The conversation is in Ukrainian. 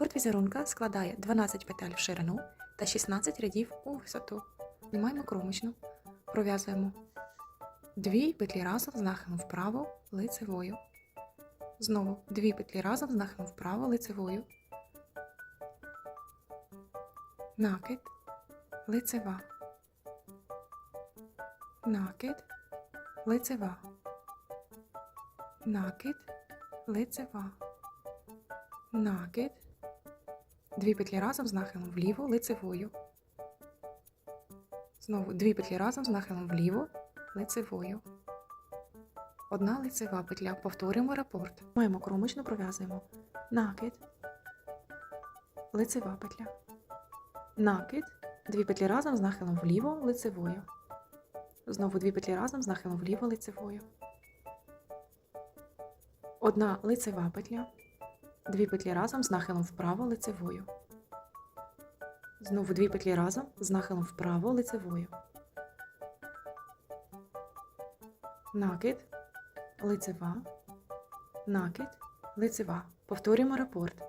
Борт візерунка складає 12 петель в ширину та 16 рядів у висоту. Знімаємо кромочну, пров'язуємо дві петлі разом з нахилом вправо лицевою. Знову дві петлі разом з нахилом вправо лицевою. Накид, лицева. Накид, лицева. Накид, лицева. Накид. Дві петлі разом з нахилом вліво лицевою. Знову дві петлі разом з нахилом вліво лицевою. Одна лицева петля. Повторюємо рапорт. Маємо кромочну, пров'язуємо. Накид. Лицева петля. Накид. Дві петлі разом з нахилом вліво лицевою. Знову дві петлі разом з нахилом вліво лицевою. Одна лицева петля. Дві петлі разом з нахилом вправо лицевою. Знову дві петлі разом з нахилом вправо лицевою. Накид, лицева, накид, лицева. Повторюємо рапорт.